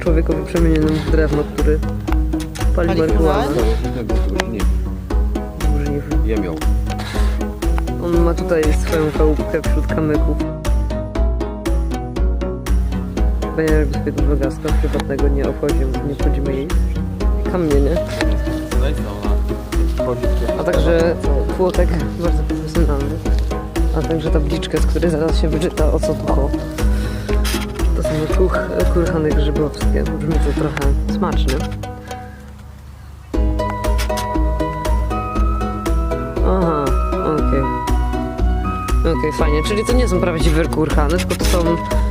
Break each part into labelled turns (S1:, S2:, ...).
S1: człowiekowi przemienionym w drewno, który pali
S2: Pali
S1: marihuanę.
S3: Był. Żniw. Jemią.
S1: On ma tutaj swoją chałupkę wśród kamyków. Chyba nie robi sobie dużo gaska prywatnego, nie obchodzi, nie wchodzimy jej. Kamienie, a także płotek bardzo profesjonalny. A także tabliczkę, z której zaraz się wyczyta o co tu chodzi. To są tuch kurhany grzybowskie. Brzmi to trochę smacznie. Aha, okej. Okej, fajnie. Czyli to nie są prawdziwe kurhany, tylko to są,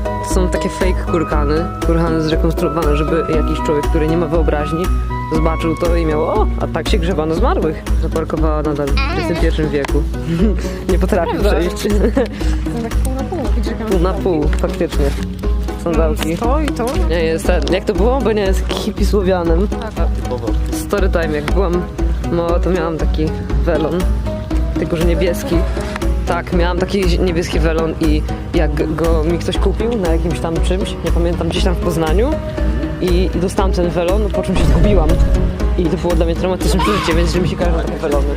S1: to są takie fake kurhany. Kurhany zrekonstruowane, żeby jakiś człowiek, który nie ma wyobraźni, zobaczył to i miał, o, a tak się grzebano zmarłych. Zaparkowała nadal w XXI wieku. nie potrafi przejść.
S2: Tak pół na pół.
S1: Pół na pół, faktycznie. Sandałki.
S2: To i to.
S1: Nie jest ten, jak to było? Bo nie jest hippie słowianem.
S3: Typowo.
S1: Story time, jak byłam mała, to miałam taki welon, tylko że niebieski. Tak, miałam taki niebieski welon i jak go mi ktoś kupił na jakimś tam czymś, nie pamiętam, gdzieś tam w Poznaniu i, i dostałam ten welon, po czym się zgubiłam. I to było dla mnie traumatyczne przeżycie, więc że mi się każą takie welony.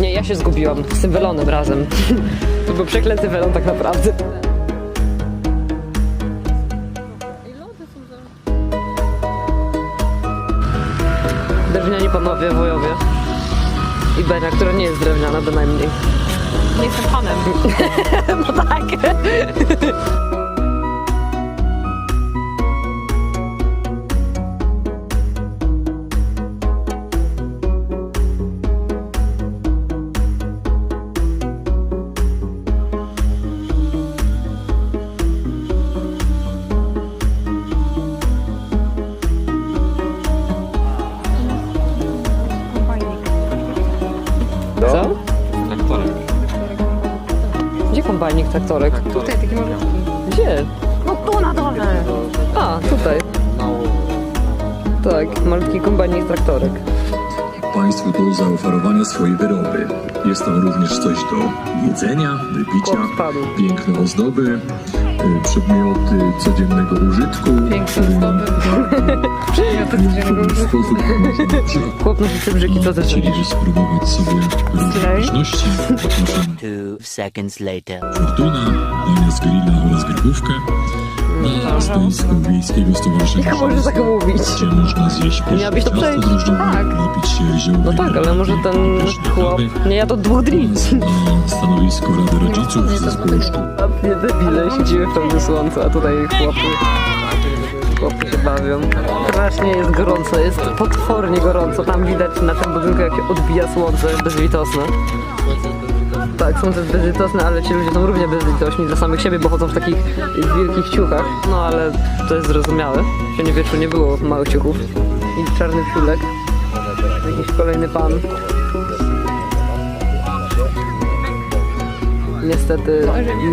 S1: Nie, ja się zgubiłam z tym welonem razem. To był przeklęty welon tak naprawdę. Drewniani panowie, wojowie. I Benia, która nie jest drewniana bynajmniej.
S2: Nie jestem panem.
S1: No tak. traktorek?
S2: Tutaj taki malutki.
S1: Gdzie?
S2: No tu na dole.
S1: A, tutaj. Tak, malutki kombajnik traktorek.
S4: Państwu do zaoferowania swoje wyroby. Jest tam również coś do jedzenia, wypicia,
S1: Kot
S4: piękne ozdoby, przedmioty codziennego użytku.
S2: Piękne
S4: którymi
S2: ozdoby. Przedmioty codziennego użytku.
S1: Chłop nosi cybrzyki, co też
S4: Chcieliby spróbować sobie proszę
S5: Two seconds later.
S4: fortuna, dania z grilla oraz grbówkę Wiejskiego Stowarzyszenia
S1: Jak możesz tak mówić?
S4: gdzie można zjeść
S1: Miałabyś to
S4: ciasto
S1: przejść.
S4: drożdżowe,
S2: Tak.
S4: napić się ziołowym
S1: No tak, ale może ten chłop nie jadł dwóch dni.
S4: na stanowisku Rady Rodziców Zespołu Szkół.
S1: Nie debile, siedzimy w pełnym słońcu, a tutaj chłopy, chłopy się bawią. Strasznie jest gorąco, jest potwornie gorąco. Tam widać na tym budynku, jak się odbija słońce bezlitosne. Tak, słońce jest bezlitosne, ale ci ludzie są równie bezlitośni dla samych siebie, bo chodzą w takich wielkich ciuchach. No ale to jest zrozumiałe. W średniowieczu nie było małych ciuchów. I czarny fiulek. Jakiś kolejny pan. Niestety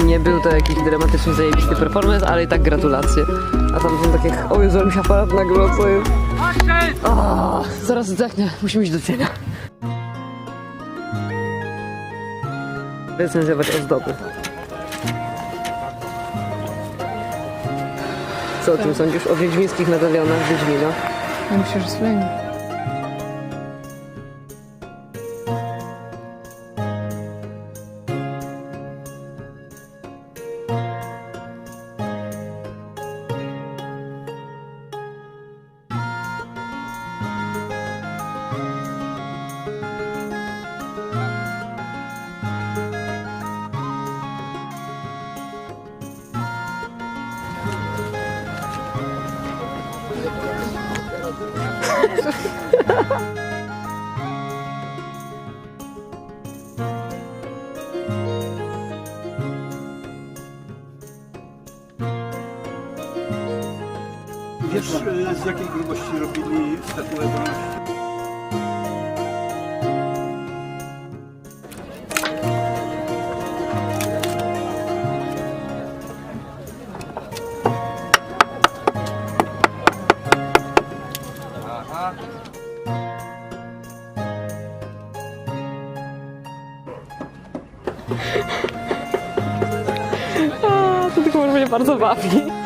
S1: nie był to jakiś dramatycznie zajebisty performance, ale i tak gratulacje. A tam są takie, o Jezu, mi się aparat nagle co jest. Zaraz zdechnie, musimy iść do cienia. Recenzować ozdoby. Co o tym sądzisz? O wiedźmińskich medalionach Wiedźmina?
S2: Ja myślę, że słynie.
S6: Wiesz, y, z jakiej grubości robili statuę?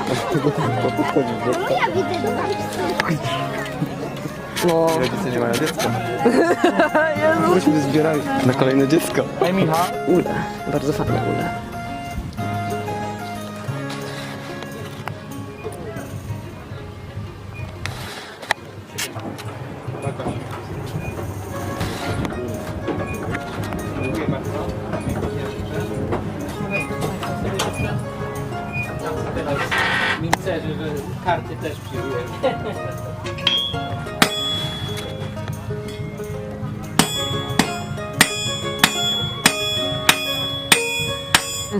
S1: To tylko mnie bardzo bawi. No,
S3: Rodzice nie mają dziecka. Myśmy zbierali na kolejne dziecko.
S1: ule. Bardzo fajne ule.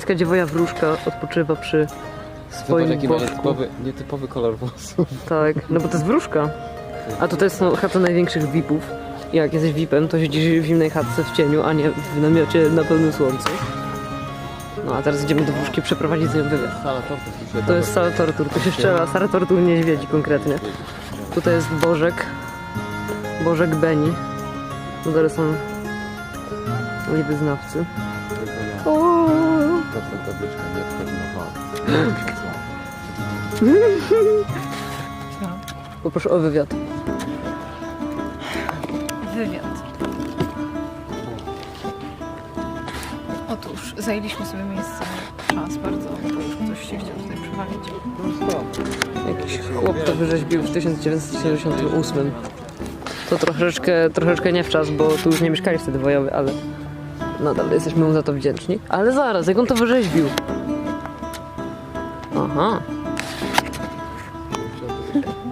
S1: Pańska dziewoja wróżka odpoczywa przy
S3: Zobacz
S1: swoim
S3: jaki ma
S1: bożku.
S3: nietypowy, nietypowy kolor włosów.
S1: Tak, no bo to jest wróżka. A tutaj są chata największych VIP-ów. Jak jesteś VIP-em, to siedzisz w zimnej chatce w cieniu, a nie w namiocie na pełnym słońcu. No a teraz idziemy do wróżki przeprowadzić z nią wywiad.
S3: Sala tortów mi się
S1: To jest sala tortur, tu się strzela, sala tortur niedźwiedzi konkretnie. Tutaj jest Bożek, Bożek Beni. No dalej są moi wyznawcy.
S3: Tabliczkę, nie wal.
S1: Poproszę o wywiad.
S2: Wywiad. Otóż zajęliśmy sobie miejsce czas bardzo, bo już ktoś się chciał tutaj przywalić.
S1: Jakiś chłop to wyrzeźbił w 1978. To troszeczkę, troszeczkę nie w czas, bo tu już nie mieszkali wtedy wojowie, ale nadal jesteśmy mu za to wdzięczni. Ale zaraz, jak on to wyrzeźbił? Aha.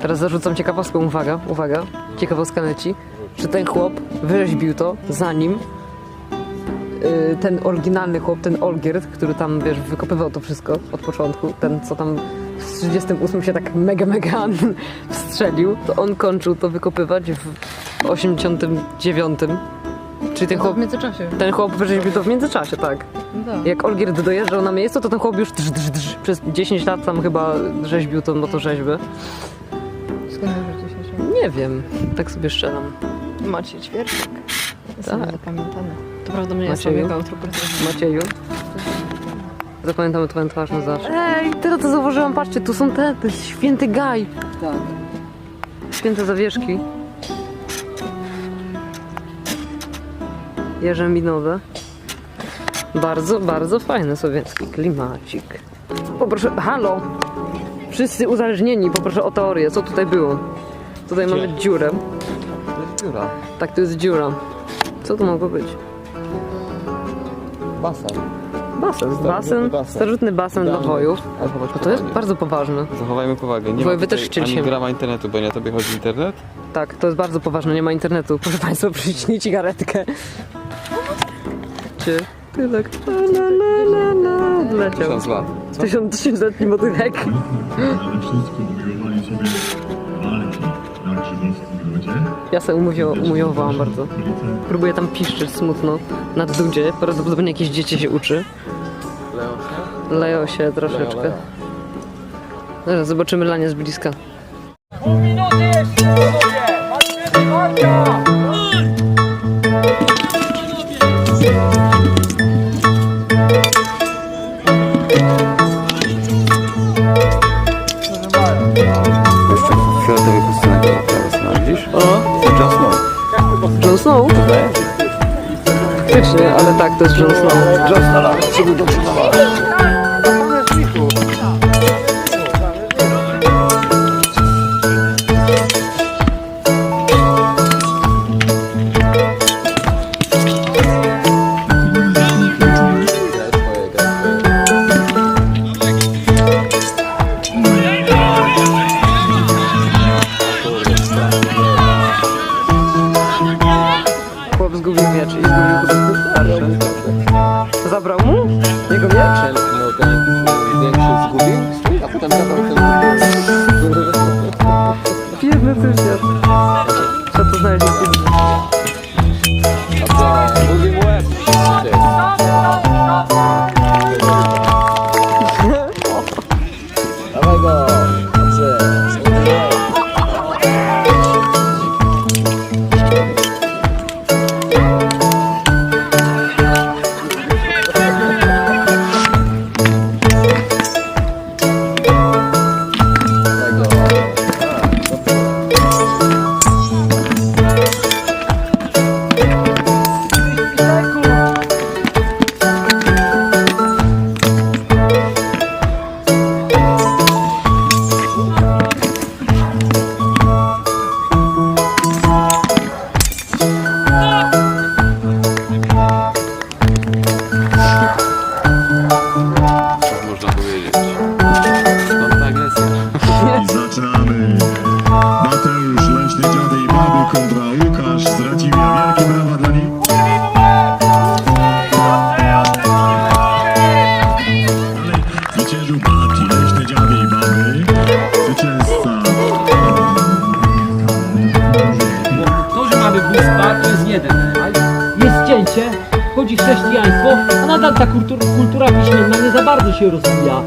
S1: Teraz zarzucam ciekawostką, uwaga, uwaga, ciekawostka leci. Że ten chłop wyrzeźbił to zanim y, ten oryginalny chłop, ten Olgierd, który tam, wiesz, wykopywał to wszystko od początku, ten co tam w 38 się tak mega, mega wstrzelił, to on kończył to wykopywać w 89. Czyli ten chłop,
S2: W międzyczasie.
S1: ten chłop wyrzeźbił to w międzyczasie, tak.
S2: No tak.
S1: Jak Olgierd dojeżdżał na miejsce, to ten chłop już drż, drż, drż, przez 10 lat tam chyba rzeźbił tą motorzeźbę.
S2: Skąd wiesz, gdzie się
S1: Nie wiem, tak sobie strzelam.
S2: Macie ćwierćek. Jestem
S1: Tak.
S2: zapamiętany.
S1: To prawda mnie
S2: Macieju?
S1: Macieju. Macieju. Zapamiętamy twoją twarz na zawsze. Ej, teraz to zauważyłam, patrzcie, tu są te, to jest święty gaj.
S2: Tak.
S1: Święte zawieszki. Jerzeminowe. Bardzo, bardzo fajny słowiański klimacik. Poproszę, halo! Wszyscy uzależnieni, poproszę o teorię, co tutaj było. Tutaj mamy dziurę.
S3: To jest dziura.
S1: Tak, to jest dziura. Co to mogło być?
S3: Basen.
S1: Basen.
S3: Starożytny
S1: Basen,
S3: basen.
S1: starożytny basen dla
S3: Dawno.
S1: wojów.
S3: Ale popatrz
S1: to jest bardzo poważne.
S3: Zachowajmy powagę. Nie ma
S1: też
S3: tutaj ani
S1: się-
S3: grama internetu, bo nie tobie chodzi internet.
S1: Tak, to jest bardzo poważne, nie ma internetu. Proszę Państwa, przyśnijcie garetkę. Czy tylek la la la la leciał.
S3: Tysiąc lat.
S1: Tysiąc, tysiącletni motylek.
S4: Ale wszyscy umiłowali sobie walki na Grzybowskim Grodzie.
S1: Ja sobie umówio, umiłowałam bardzo. Próbuję tam piszczeć smutno nad dudzie. Prawdopodobnie jakieś dziecię się uczy.
S3: Leo się?
S1: Leją się troszeczkę.
S3: Leo.
S1: Zaraz zobaczymy lanie z bliska.
S3: Fioletowy Snow?
S1: Faktycznie, ale tak, to jest Jon Snow. Miecz
S7: ta kultur, kultura piśmienna nie za bardzo się rozwija.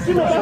S6: Спасибо.